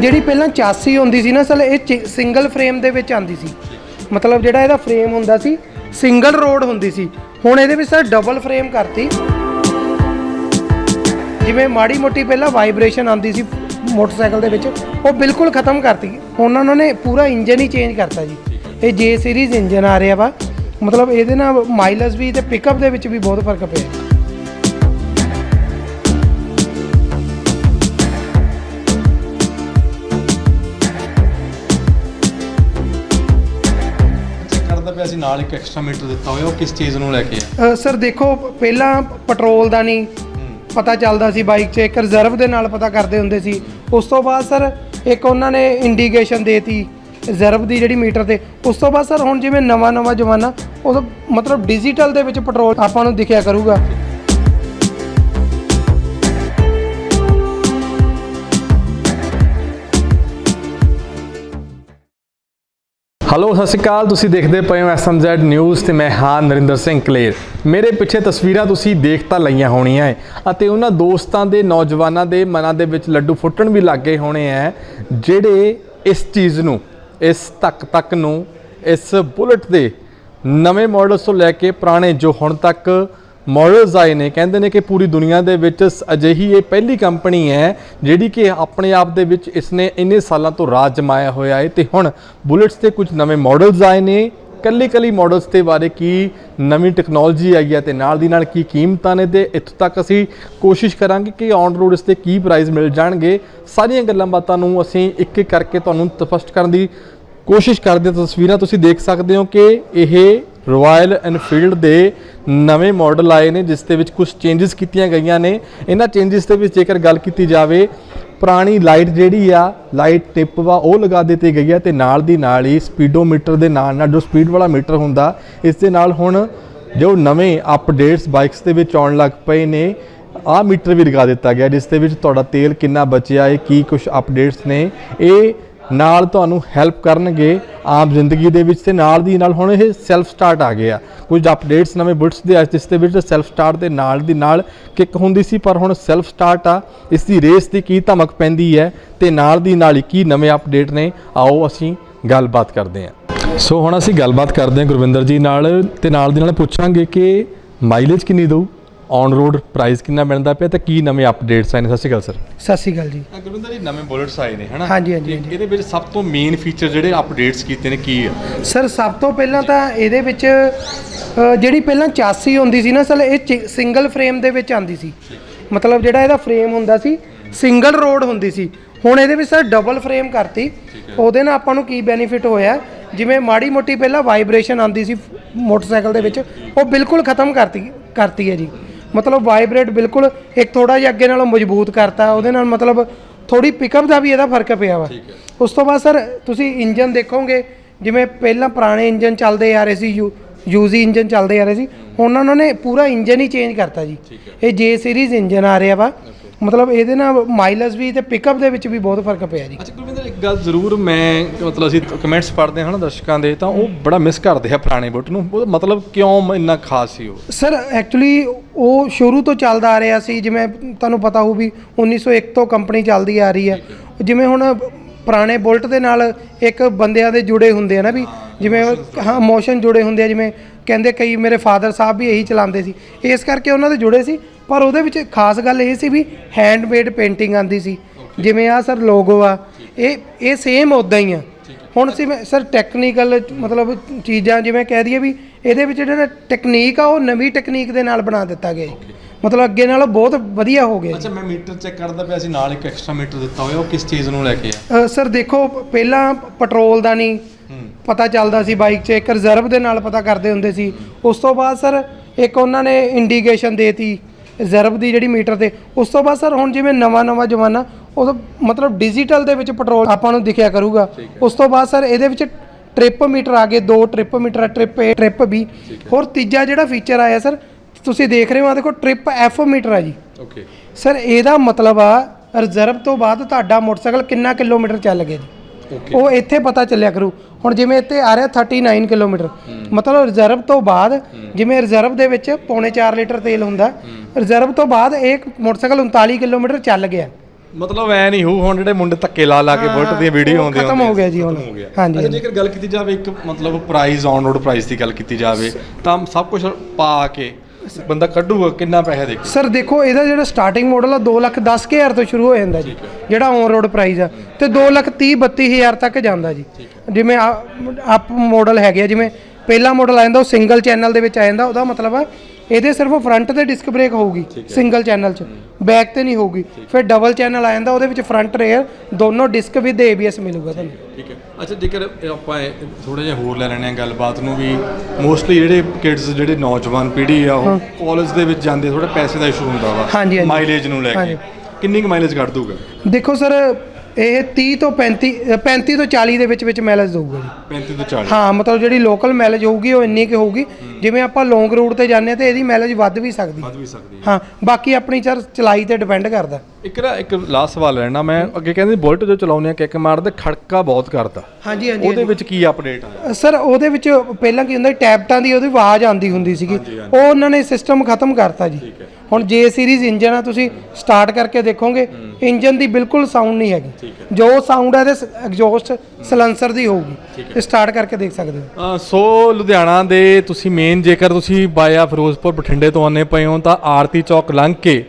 ਜਿਹੜੀ ਪਹਿਲਾਂ ਚਾਸੀ ਹੁੰਦੀ ਸੀ ਨਾ ਅਸਲ ਇਹ ਸਿੰਗਲ ਫਰੇਮ ਦੇ ਵਿੱਚ ਆਂਦੀ ਸੀ। ਮਤਲਬ ਜਿਹੜਾ ਇਹਦਾ ਫਰੇਮ ਹੁੰਦਾ ਸੀ ਸਿੰਗਲ ਰੋਡ ਹੁੰਦੀ ਸੀ। ਹੁਣ ਇਹਦੇ ਵਿੱਚ ਸਰ ਡਬਲ ਫਰੇਮ ਕਰਤੀ। ਜਿਵੇਂ ਮਾੜੀ ਮੋਟੀ ਪਹਿਲਾਂ ਵਾਈਬ੍ਰੇਸ਼ਨ ਆਂਦੀ ਸੀ ਮੋਟਰਸਾਈਕਲ ਦੇ ਵਿੱਚ, ਉਹ ਬਿਲਕੁਲ ਖਤਮ ਕਰਤੀ। ਹੁਣ ਉਹਨਾਂ ਨੇ ਪੂਰਾ ਇੰਜਨ ਹੀ ਚੇਂਜ ਕਰਤਾ ਜੀ। ਇਹ ਜੇ ਸੀਰੀਜ਼ ਇੰਜਨ ਆ ਰਿਹਾ ਵਾ। ਮਤਲਬ ਇਹਦੇ ਨਾਲ ਮਾਈਲਜ਼ ਵੀ ਤੇ ਪਿਕਅਪ ਦੇ ਵਿੱਚ ਵੀ ਬਹੁਤ ਫ਼ਰਕ ਪਿਆ। ਕਰਦਾ ਪਿਆ ਸੀ ਨਾਲ ਇੱਕ ਐਕਸਟਰਾ ਮੀਟਰ ਦਿੱਤਾ ਹੋਇਆ ਉਹ ਕਿਸ ਚੀਜ਼ ਨੂੰ ਲੈ ਕੇ ਆ? ਅ, ਸਰ ਦੇਖੋ ਪਹਿਲਾਂ ਪੈਟਰੋਲ ਦਾ ਨਹੀਂ ਪਤਾ ਚੱਲਦਾ ਸੀ ਬਾਈਕ 'ਚ ਇੱਕ ਰਿਜ਼ਰਵ ਦੇ ਨਾਲ ਪਤਾ ਕਰਦੇ ਹੁੰਦੇ ਸੀ। ਉਸ ਤੋਂ ਬਾਅਦ ਸਰ ਇੱਕ ਉਹਨਾਂ ਨੇ ਇੰਡੀਕੇਸ਼ਨ ਦੇਤੀ ਰਿਜ਼ਰਵ ਦੀ ਜਿਹੜੀ ਮੀਟਰ ਤੇ। ਉਸ ਤੋਂ ਬਾਅਦ ਸਰ ਹੁਣ ਜਿਵੇਂ ਨਵਾਂ ਨਵਾਂ ਜ਼ਮਾਨਾ ਉਹ ਮਤਲਬ ਡਿਜੀਟਲ ਦੇ ਵਿੱਚ ਪੈਟਰੋਲ ਆਪਾਂ ਨੂੰ ਦਿਖਿਆ ਕਰੂਗਾ। ਹੈਲੋ ਸਤਿ ਸ਼੍ਰੀ ਅਕਾਲ। ਤੁਸੀਂ ਦੇਖਦੇ ਪਏ ਹੋ ਐਸਐਮਜ਼ੈਡ ਨਿਊਜ਼ ਤੇ ਮੈਂ ਹਾਂ ਨਰਿੰਦਰ ਸਿੰਘ ਕਲੇਰ। ਮੇਰੇ ਪਿੱਛੇ ਤਸਵੀਰਾਂ ਤੁਸੀਂ ਦੇਖ ਤਾਂ ਲਈਆਂ ਹੋਣੀਆਂ ਹੈ ਅਤੇ ਉਹਨਾਂ ਦੋਸਤਾਂ ਦੇ, ਨੌਜਵਾਨਾਂ ਦੇ ਮਨਾਂ ਦੇ ਵਿੱਚ ਲੱਡੂ ਫੁੱਟਣ ਵੀ ਲੱਗੇ ਹੋਣੇ ਹੈ ਜਿਹੜੇ ਇਸ ਚੀਜ਼ ਨੂੰ, ਇਸ ਤੱਕ ਤੱਕ ਨੂੰ, ਇਸ ਬੁਲਟ ਦੇ ਨਵੇਂ ਮਾਡਲਸ ਤੋਂ ਲੈ ਕੇ ਪੁਰਾਣੇ ਜੋ ਹੁਣ ਤੱਕ ਮਾਡਲਸ ਆਏ ਨੇ, ਕਹਿੰਦੇ ਨੇ ਕਿ ਪੂਰੀ ਦੁਨੀਆ ਦੇ ਵਿੱਚ ਸ- ਅਜਿਹੀ ਇਹ ਪਹਿਲੀ ਕੰਪਨੀ ਹੈ ਜਿਹੜੀ ਕਿ ਆਪਣੇ ਆਪ ਦੇ ਵਿੱਚ ਇਸਨੇ ਇੰਨੇ ਸਾਲਾਂ ਤੋਂ ਰਾਜ ਜਮਾਇਆ ਹੋਇਆ ਹੈ ਤੇ ਹੁਣ ਬੁਲੇਟਸ 'ਤੇ ਕੁਝ ਨਵੇਂ ਮਾਡਲਸ ਆਏ ਨੇ। ਕੱਲੀ ਕੱਲੀ ਮਾਡਲਸ ਦੇ ਬਾਰੇ ਕੀ ਨਵੀਂ ਟੈਕਨੋਲੋਜੀ ਆਈ ਹੈ ਤੇ ਨਾਲ ਦੀ ਨਾਲ ਕੀ ਕੀਮਤਾਂ ਨੇ ਤੇ ਇੱਥੋਂ ਤੱਕ ਅਸੀਂ ਕੋਸ਼ਿਸ਼ ਕਰਾਂਗੇ ਕਿ ਔਨ ਰੋਡ ਇਸ ਤੇ ਕੀ ਪ੍ਰਾਈਸ ਮਿਲ ਜਾਣਗੇ। ਸਾਰੀਆਂ ਗੱਲਾਂ ਬਾਤਾਂ ਨੂੰ ਅਸੀਂ ਇੱਕ ਇੱਕ ਕਰਕੇ ਤੁਹਾਨੂੰ ਸਪਸ਼ਟ ਕਰਨ ਦੀ ਕੋਸ਼ਿਸ਼ ਕਰਦੇ ਹਾਂ। ਤਸਵੀਰਾਂ ਤੁਸੀਂ ਦੇਖ ਸਕਦੇ ਹੋ ਕਿ ਇਹ ਰਾਇਲ ਐਨਫੀਲਡ ਦੇ ਨਵੇਂ ਮਾਡਲ ਆਏ ਨੇ, ਜਿਸ ਦੇ ਵਿੱਚ ਕੁਝ ਚੇਂਜਸ ਕੀਤੀਆਂ ਗਈਆਂ ਨੇ। ਇਹਨਾਂ ਚੇਂਜਸ ਦੇ ਵਿੱਚ ਜੇਕਰ ਗੱਲ ਕੀਤੀ ਜਾਵੇ, ਪੁਰਾਣੀ ਲਾਈਟ ਜਿਹੜੀ ਆ ਲਾਈਟ ਟਿਪ ਵਾ, ਉਹ ਲਗਾ ਦਿੱਤੀ ਗਈ ਹੈ ਤੇ ਨਾਲ ਦੀ ਨਾਲ ਹੀ ਸਪੀਡੋਮੀਟਰ ਦੇ ਨਾਲ ਨਾਲ ਜੋ ਸਪੀਡ ਵਾਲਾ ਮੀਟਰ ਹੁੰਦਾ, ਇਸ ਦੇ ਨਾਲ ਹੁਣ ਜੋ ਨਵੇਂ ਅਪਡੇਟਸ ਬਾਈਕਸ ਦੇ ਵਿੱਚ ਆਉਣ ਲੱਗ ਪਏ ਨੇ ਆਹ ਮੀਟਰ ਵੀ ਲਗਾ ਦਿੱਤਾ ਗਿਆ, ਜਿਸ ਦੇ ਵਿੱਚ ਤੁਹਾਡਾ ਤੇਲ ਕਿੰਨਾ ਬਚਿਆ ਹੈ, ਕੀ ਕੁਝ ਅਪਡੇਟਸ ਨੇ। ਇਹ ਨਾਲ ਤੁਹਾਨੂੰ ਹੈਲਪ ਕਰਨਗੇ ਆਮ ਜ਼ਿੰਦਗੀ ਦੇ ਵਿੱਚ ਤੇ ਨਾਲ ਦੀ ਨਾਲ ਹੁਣ ਇਹ ਸੈਲਫ ਸਟਾਰਟ ਆ ਗਏ ਆ। ਕੁਝ ਅਪਡੇਟਸ ਨਵੇਂ ਬੁਲਟਸ ਦੇ ਆ, ਜਿਸ ਦੇ ਵਿੱਚ ਸੈਲਫ ਸਟਾਰਟ ਦੇ ਨਾਲ ਦੀ ਨਾਲ ਕਿੱਕ ਹੁੰਦੀ ਸੀ, ਪਰ ਹੁਣ ਸੈਲਫ ਸਟਾਰਟ ਆ। ਇਸ ਦੀ ਰੇਸ ਦੀ ਕੀ ਧਮਕ ਪੈਂਦੀ ਹੈ ਤੇ ਨਾਲ ਦੀ ਨਾਲ ਹੀ ਕੀ ਨਵੇਂ ਅਪਡੇਟ ਨੇ, ਆਓ ਅਸੀਂ ਗੱਲਬਾਤ ਕਰਦੇ ਹਾਂ। ਸੋ ਹੁਣ ਅਸੀਂ ਗੱਲਬਾਤ ਕਰਦੇ ਹਾਂ ਗੁਰਵਿੰਦਰ ਜੀ ਨਾਲ ਤੇ ਨਾਲ ਦੀ ਨਾਲ ਪੁੱਛਾਂਗੇ ਕਿ ਮਾਈਲੇਜ ਕਿੰਨੀ ਦਊ? ਔਨ ਰੋਡ ਪ੍ਰਾਈਸ ਕਿੰਨਾ ਮਿਲਦਾ ਪਿਆ ਤੇ ਕੀ ਨਵੇਂ ਅਪਡੇਟਸ ਆਏ ਨੇ? ਸਤਿ ਸ਼੍ਰੀ ਅਕਾਲ ਸਰ। ਸਤਿ ਸ਼੍ਰੀ ਅਕਾਲ ਜੀ। ਗੁਰਵਿੰਦਰ ਜੀ ਨਵੇਂ ਬੁਲਟਸ ਆਏ ਨੇ ਹਨਾ? ਹਾਂਜੀ, ਹਾਂਜੀ, ਤੇ ਹਾਂਜੀ। ਇਹਦੇ ਵਿੱਚ ਸਭ ਤੋਂ ਮੇਨ ਫੀਚਰ ਜਿਹੜੇ ਅਪਡੇਟਸ ਕੀਤੇ ਨੇ ਕੀ ਆ? ਸਰ ਸਭ ਤੋਂ ਪਹਿਲਾਂ ਤਾਂ ਇਹਦੇ ਵਿੱਚ ਅ, ਜਿਹੜੀ ਪਹਿਲਾਂ ਚਾਸੀ ਹੁੰਦੀ ਸੀ ਨਾ ਅਸਲ ਇਹ ਸਿੰਗਲ ਫਰੇਮ ਦੇ ਵਿੱਚ ਆਂਦੀ ਸੀ। ਮਤਲਬ ਜਿਹੜਾ ਇਹਦਾ ਫਰੇਮ ਹੁੰਦਾ ਸੀ ਸਿੰਗਲ ਰੋਡ ਹੁੰਦੀ ਸੀ। ਹੁਣ ਇਹਦੇ ਵਿੱਚ ਸਰ ਡਬਲ ਫਰੇਮ ਕਰਤੀ। ਉਹਦੇ ਨਾਲ ਆਪਾਂ ਨੂੰ ਕੀ ਬੈਨੀਫਿਟ ਹੋਇਆ? ਜਿਵੇਂ ਮਾੜੀ ਮੋਟੀ ਪਹਿਲਾਂ ਵਾਈਬ੍ਰੇਸ਼ਨ ਆਂਦੀ ਸੀ ਮੋਟਰਸਾਈਕਲ ਦੇ ਵਿੱਚ ਉਹ ਬਿਲਕੁਲ ਖਤਮ ਕਰਤੀ ਕਰਤੀ ਹੈ ਜੀ। ਮਤਲਬ ਵਾਈਬ੍ਰੇਟ ਬਿਲਕੁਲ ਇੱਕ ਥੋੜਾ ਜਿਹਾ ਅੱਗੇ ਨਾਲੋਂ ਮਜ਼ਬੂਤ ਕਰਤਾ ਉਹਦੇ ਨਾਲ ਮਤਲਬ ਥੋੜੀ ਪਿਕਅਪ ਦਾ ਵੀ ਇਹਦਾ ਫ਼ਰਕ ਪਿਆ ਵਾ। ਉਸ ਤੋਂ ਬਾਅਦ ਸਰ ਤੁਸੀਂ ਇੰਜਨ ਦੇਖੋਗੇ ਜਿਵੇਂ ਪਹਿਲਾਂ ਪੁਰਾਣੇ ਇੰਜਨ ਚੱਲਦੇ ਆ ਰਹੇ ਸੀ ਯੂ ਯੂਜ਼ੀ ਇੰਜਨ ਚੱਲਦੇ ਆ ਰਹੇ ਸੀ ਹੁਣ ਉਹਨਾਂ ਨੇ ਪੂਰਾ ਇੰਜਨ ਹੀ ਚੇਂਜ ਕਰਤਾ ਜੀ। ਇਹ ਜੇ ਸੀਰੀਜ਼ ਇੰਜਨ ਆ ਰਿਹਾ ਵਾ। ਮਤਲਬ ਇਹਦੇ ਨਾਲ ਮਾਈਲੇਜ ਵੀ ਤੇ ਪਿਕਅਪ ਦੇ ਵਿੱਚ ਵੀ ਬਹੁਤ ਫ਼ਰਕ ਪਿਆ ਜੀ। ਅੱਛਾ ਗੁਰਵਿੰਦਰ ਇੱਕ ਗੱਲ ਜ਼ਰੂਰ ਮੈਂ ਮਤਲਬ ਅਸੀਂ ਕਮੈਂਟਸ ਪੜ੍ਹਦੇ ਹਾਂ ਨਾ ਦਰਸ਼ਕਾਂ ਦੇ ਤਾਂ ਉਹ ਬੜਾ ਮਿਸ ਕਰਦੇ ਆ ਪੁਰਾਣੇ ਬੁਲਟ ਨੂੰ। ਉਹ ਮਤਲਬ ਕਿਉਂ ਇੰਨਾ ਖਾਸ ਸੀ ਉਹ? ਸਰ ਐਕਚੁਅਲੀ ਉਹ ਸ਼ੁਰੂ ਤੋਂ ਚੱਲਦਾ ਆ ਰਿਹਾ ਸੀ ਜਿਵੇਂ ਤੁਹਾਨੂੰ ਪਤਾ ਹੋਊ ਵੀ 1901 ਤੋਂ ਕੰਪਨੀ ਚੱਲਦੀ ਆ ਰਹੀ ਹੈ ਜਿਵੇਂ ਹੁਣ ਪੁਰਾਣੇ ਬੁਲਟ ਦੇ ਨਾਲ ਇੱਕ ਬੰਦਿਆਂ ਦੇ ਜੁੜੇ ਹੁੰਦੇ ਆ ਨਾ ਵੀ ਜਿਵੇਂ ਹਾਂ ਮੋਸ਼ਨ ਜੁੜੇ ਹੁੰਦੇ ਆ ਜਿਵੇਂ ਕਹਿੰਦੇ ਕਈ ਮੇਰੇ ਫਾਦਰ ਸਾਹਿਬ ਵੀ ਇਹੀ ਚਲਾਉਂਦੇ ਸੀ। ਇਸ ਕਰਕੇ ਉਹਨਾਂ ਦੇ ਜੁੜੇ ਸੀ ਪਰ ਉਹਦੇ ਵਿੱਚ ਖਾਸ ਗੱਲ ਇਹ ਸੀ ਵੀ ਹੈਂਡਮੇਡ ਪੇਂਟਿੰਗ ਆਂਦੀ ਸੀ। ਜਿਵੇਂ ਆ ਸਰ ਲੋਗੋ ਆ ਇਹ ਇਹ ਸੇਮ ਉਦਾਂ ਹੀ ਆ। ਹੁਣ ਸੀ ਸਰ ਟੈਕਨੀਕਲ ਮਤਲਬ ਚੀਜ਼ਾਂ ਜਿਵੇਂ ਕਹਿ ਦਈਏ ਵੀ ਇਹਦੇ ਵਿੱਚ ਜਿਹੜਾ ਟੈਕਨੀਕ ਆ ਉਹ ਨਵੀਂ ਟੈਕਨੀਕ ਦੇ ਨਾਲ ਬਣਾ ਦਿੱਤਾ ਗਿਆ। ਮਤਲਬ ਅੱਗੇ ਨਾਲੋਂ ਬਹੁਤ ਵਧੀਆ ਹੋ ਗਿਆ। ਅੱਛਾ ਮੈਂ ਮੀਟਰ ਚੈੱਕ ਕਰਦਾ ਪਿਆ ਸੀ ਨਾਲ ਇੱਕ ਐਕਸਟਰਾ ਮੀਟਰ ਦਿੱਤਾ ਹੋਇਆ ਉਹ ਕਿਸ ਚੀਜ਼ ਨੂੰ ਲੈ ਕੇ ਆ? ਸਰ ਦੇਖੋ ਪਹਿਲਾਂ ਪੈਟਰੋਲ ਦਾ ਨਹੀਂ ਪਤਾ ਚੱਲਦਾ ਸੀ ਬਾਈਕ 'ਚ ਇੱਕ ਰਿਜ਼ਰਵ ਦੇ ਨਾਲ ਪਤਾ ਕਰਦੇ ਹੁੰਦੇ ਸੀ। ਉਸ ਤੋਂ ਬਾਅਦ ਸਰ ਇੱਕ ਉਹਨਾਂ ਨੇ ਇੰਡੀਕੇਸ਼ਨ ਦੇਤੀ। ਰਿਜ਼ਰਵ ਦੀ ਜਿਹੜੀ ਮੀਟਰ ਤੇ। ਉਸ ਤੋਂ ਬਾਅਦ ਸਰ ਹੁਣ ਜਿਵੇਂ ਨਵਾਂ ਨਵਾਂ ਜ਼ਮਾਨਾ ਉਹ ਮਤਲਬ ਡਿਜੀਟਲ ਦੇ ਵਿੱਚ ਪੈਟਰੋਲ ਆਪਾਂ ਨੂੰ ਦਿਖਿਆ ਕਰੂਗਾ। ਉਸ ਤੋਂ ਬਾਅਦ ਸਰ ਇਹਦੇ ਵਿੱਚ ਟ੍ਰਿਪ ਮੀਟਰ ਆ ਗਏ ਦੋ trip meter trip A trip B ਹੋਰ ਤੀਜਾ ਜਿਹੜਾ ਫੀਚਰ ਆਇਆ ਸਰ ਤੁਸੀਂ ਦੇਖ ਰਹੇ ਹੋ ਆ ਦੇਖੋ ਟ੍ਰਿਪ F ਮੀਟਰ ਆ ਜੀ। ਓਕੇ ਸਰ ਇਹਦਾ ਮਤਲਬ ਆ ਰਿਜ਼ਰਵ ਤੋਂ ਬਾਅਦ ਤੁਹਾਡਾ ਮੋਟਰਸਾਈਕਲ ਕਿੰਨਾ ਕਿਲੋਮੀਟਰ ਚੱਲ ਗਿਆ ਜੀ? ਉਹ ਇੱਥੇ ਪਤਾ ਚੱਲਿਆ ਕਰੂ। ਹੁਣ ਜਿਵੇਂ ਇੱਥੇ ਆ ਰਿਹਾ 39 ਕਿਲੋਮੀਟਰ। ਮਤਲਬ ਰਿਜ਼ਰਵ ਤੋਂ ਬਾਅਦ ਜਿਵੇਂ ਰਿਜ਼ਰਵ ਦੇ ਵਿੱਚ ਪੌਣੇ 4 ਲੀਟਰ ਤੇਲ ਹੁੰਦਾ ਰਿਜ਼ਰਵ ਤੋਂ ਬਾਅਦ ਇਹ ਮੋਟਰਸਾਈਕਲ 39 ਕਿਲੋਮੀਟਰ ਚੱਲ ਗਿਆ। ਮਤਲਬ ਐ ਨਹੀਂ ਹੋਊ ਹੁਣ ਜਿਹੜੇ ਮੁੰਡੇ ਧੱਕੇ ਲਾ ਲਾ ਕੇ ਬੁਲਟ ਦੀਆਂ ਵੀਡੀਓ ਉਹ ਆਉਂਦੀਆਂ ਖਤਮ ਹੋ ਗਿਆ ਜੀ ਹੁਣ। ਹੋ। ਹਾਂਜੀ, ਅੱਛਾ ਹਾਂਜੀ। ਜੇਕਰ ਗੱਲ ਕੀਤੀ ਜਾਵੇ ਇੱਕ ਮਤਲਬ ਪ੍ਰਾਈਸ ਔਨ ਰੋਡ ਪ੍ਰਾਈਸ ਦੀ ਗੱਲ ਕੀਤੀ ਜਾਵੇ ਤਾਂ ਸਭ ਕੁਝ ਪਾ ਕੇ ਬੰਦਾ ਕੱਢੂਗਾ ਕਿੰਨਾ ਪੈਸਾ ਦੇ ਸਰ ਦੇਖੋ ਇਹਦਾ ਜਿਹੜਾ ਸਟਾਰਟਿੰਗ ਮਾਡਲ ਆ 2 ਲੱਖ 10 ਕੁ ਹਜ਼ਾਰ ਤੋਂ ਸ਼ੁਰੂ ਹੋ ਜਾਂਦਾ ਜੀ। ਜਿਹੜਾ ਔਨ ਰੋਡ ਪ੍ਰਾਈਸ ਆ। ਤੇ 2 ਲੱਖ 30 32 ਹਜ਼ਾਰ ਤੱਕ ਜਾਂਦਾ ਜੀ। ਜਿਵੇਂ ਅਪ ਮਾਡਲ ਹੈਗੇ ਆ ਜਿਵੇਂ ਪਹਿਲਾ ਮਾਡਲ ਆ ਜਾਂਦਾ ਉਹ ਸਿੰਗਲ ਚੈਨਲ ਦੇ ਵਿੱਚ ਆ ਜਾਂਦਾ ਉਹਦਾ ਮਤਲਬ ਆ ਇਹਦੇ ਸਿਰਫ ਫਰੰਟ ਤੇ ਡਿਸਕ ਬ੍ਰੇਕ ਹੋਊਗੀ ਸਿੰਗਲ ਚੈਨਲ 'ਚ। ਬੈਕ ਤੇ ਨਹੀਂ ਹੋਊਗੀ। ਫਿਰ ਡਬਲ ਚੈਨਲ ਆ ਜਾਂਦਾ ਉਹਦੇ ਵਿੱਚ ਫਰੰਟ ਰੇਅਰ ਦੋਨੋਂ ਡਿਸਕ ਵਿਦ ABS ਮਿਲੂਗਾ ਤੁਹਾਨੂੰ। ਠੀਕ ਹੈ। ਅੱਛਾ ਜੇਕਰ ਆਪਾਂ ਥੋੜਾ ਜਿਹਾ ਹੋਰ ਲੈ ਲੈਣੇ ਆ ਗੱਲਬਾਤ ਨੂੰ ਵੀ ਮੋਸਟਲੀ ਜਿਹੜੇ ਕਿਡਸ ਜਿਹੜੇ ਨੌਜਵਾਨ ਪੀੜ੍ਹੀ ਆ ਉਹ ਕਾਲਜ ਦੇ ਵਿੱਚ ਜਾਂਦੇ ਥੋੜਾ ਪੈਸੇ ਦਾ ਇਸ਼ੂ ਹੁੰਦਾ ਵਾ। ਮਾਈਲੇਜ ਨੂੰ ਲੈ ਕੇ। ਕਿੰਨੀ ਕੁ ਮਾਈਲੇਜ ਕੱਢ ਦੂਗਾ ਦੇਖੋ ਸਰ ਇਹ 30 ਤੋਂ 35 ਅ, 35 ਤੋਂ 40 ਦੇ ਵਿੱਚ ਵਿੱਚ ਮਾਈਲੇਜ ਦਊਗਾ ਜੀ। 35 ਤੋਂ 40 ਹਾਂ ਮਤਲਬ ਜਿਹੜੀ ਲੋਕਲ ਮਾਈਲੇਜ ਹੋਊਗੀ ਉਹ ਇੰਨੀ ਕਿ ਹੋਊਗੀ। ਜਿਵੇਂ ਆਪਾਂ ਲੌਂਗ ਰੂਟ ਤੇ ਜਾਂਦੇ ਹਾਂ ਤੇ ਇਹਦੀ ਮਾਈਲੇਜ ਵੱਧ ਵੀ ਸਕਦੀ। ਵੱਧ ਵੀ ਸਕਦੀ ਹੈ। ਹਾਂ ਬਾਕੀ ਆਪਣੀ ਸਰ ਚਲਾਈ ਤੇ ਡਿਪੈਂਡ ਕਰਦਾ। ਇੱਕ ਨਾ ਇੱਕ ਲਾਸਟ ਸਵਾਲ ਲੈਣਾ ਮੈਂ ਅੱਗੇ ਕਹਿੰਦੇ ਬੁਲਟ ਜੋ ਚਲਾਉਂਦੇ ਆ ਕਿੱਕ ਮਾਰਦੇ ਖੜਕਾ ਬਹੁਤ ਕਰਦਾ। ਹਾਂਜੀ ਹਾਂਜੀ ਉਹਦੇ ਵਿੱਚ ਕੀ ਅਪਡੇਟ ਆ? ਸਰ ਉਹਦੇ ਵਿੱਚ ਪਹਿਲਾਂ ਕੀ ਹੁੰਦਾ ਟੈਬਟਾਂ ਦੀ ਉਹਦੀ ਆਵਾਜ਼ ਆਉਂਦੀ ਹੁੰਦੀ ਸੀਗੀ। ਉਹ ਉਹਨਾਂ ਨੇ ਸਿਸਟਮ ਖਤਮ ਕਰਤਾ ਜੀ। ਹੁਣ ਜੇ ਸੀਰੀਜ਼ ਇੰਜਨ ਆ ਤੁਸੀਂ ਸਟਾਰਟ ਕਰਕੇ ਦੇਖੋਗੇ ਇੰਜਨ ਦੀ ਬਿਲਕੁਲ ਸਾਊਂਡ ਨਹੀਂ ਹੈਗੀ। ਜੋ ਸਾਊਂਡ ਹੈ ਇਹਦੇ ਐਗਜ਼ੌਸਟ ਸਲੈਂਸਰ ਦੀ ਹੋਊਗੀ। ਤੇ ਸਟਾਰਟ ਕਰਕੇ ਦੇਖ ਸਕਦੇ ਹੋ। ਸੋ ਲੁਧਿਆਣਾ ਦੇ ਤੁਸੀਂ ਮੇਨ ਜੇਕਰ ਤੁਸੀਂ ਬਾਇਆ ਫਿਰੋਜ਼ਪੁਰ ਬਠਿੰਡੇ ਤੋਂ ਆਨੇ ਪਏ ਹੋ ਤਾਂ ਆਰਤੀ ਚੌਕ ਲੰਘ ਕੇ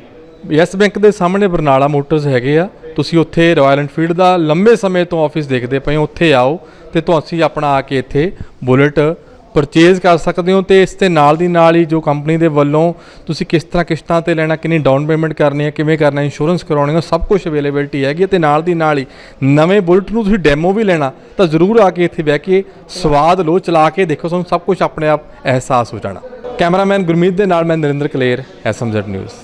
ਯੈਸ ਬੈਂਕ ਦੇ ਸਾਹਮਣੇ ਬਰਨਾਲਾ ਮੋਟਰਸ ਹੈਗੇ ਆ। ਤੁਸੀਂ ਉੱਥੇ ਰਾਇਲ ਐਨਫੀਲਡ ਦਾ ਲੰਬੇ ਸਮੇਂ ਤੋਂ ਆਫਿਸ ਦੇਖਦੇ ਪਏ ਹੋ ਉੱਥੇ ਆਓ ਤੇ ਤੁਸੀਂ ਆਪਣਾ ਆ ਕੇ ਇੱਥੇ ਬੁਲਟ ਪਰਚੇਜ਼ ਕਰ ਸਕਦੇ ਹੋ ਤੇ ਇਸ ਤੇ ਨਾਲ ਦੀ ਨਾਲ ਹੀ ਜੋ ਕੰਪਨੀ ਦੇ ਵੱਲੋਂ ਤੁਸੀਂ ਕਿਸ ਤਰ੍ਹਾਂ ਕਿਸ਼ਤਾਂ ਤੇ ਲੈਣਾ, ਕਿੰਨੀ ਡਾਊਨ ਪੇਮੈਂਟ ਕਰਨੀ ਹੈ, ਕਿਵੇਂ ਕਰਨਾ ਇੰਸ਼ੋਰੈਂਸ ਕਰਾਉਣੀ ਹੈ ਸਭ ਕੁਝ ਅਵੇਲੇਬਿਲਟੀ ਹੈਗੀ ਹੈ ਤੇ ਨਾਲ ਦੀ ਨਾਲ ਹੀ ਨਵੇਂ ਬੁਲਟ ਨੂੰ ਤੁਸੀਂ ਡੈਮੋ ਵੀ ਲੈਣਾ, ਤਾਂ ਜ਼ਰੂਰ ਆ ਕੇ ਇੱਥੇ ਬਹਿ ਕੇ ਸਵਾਦ ਲਓ, ਚਲਾ ਕੇ ਦੇਖੋ ਤੁਹਾਨੂੰ ਸਭ ਕੁਝ ਆਪਣੇ ਆਪ ਅਹਿਸਾਸ ਹੋ ਜਾਣਾ। ਕੈਮਰਾਮੈਨ ਗੁਰਮੀਤ ਦੇ ਨਾਲ ਮੈਂ ਨਰਿੰਦਰ ਕਲੇਰ ਐਸਐਮਜ਼ੈਡ ਨਿਊਜ਼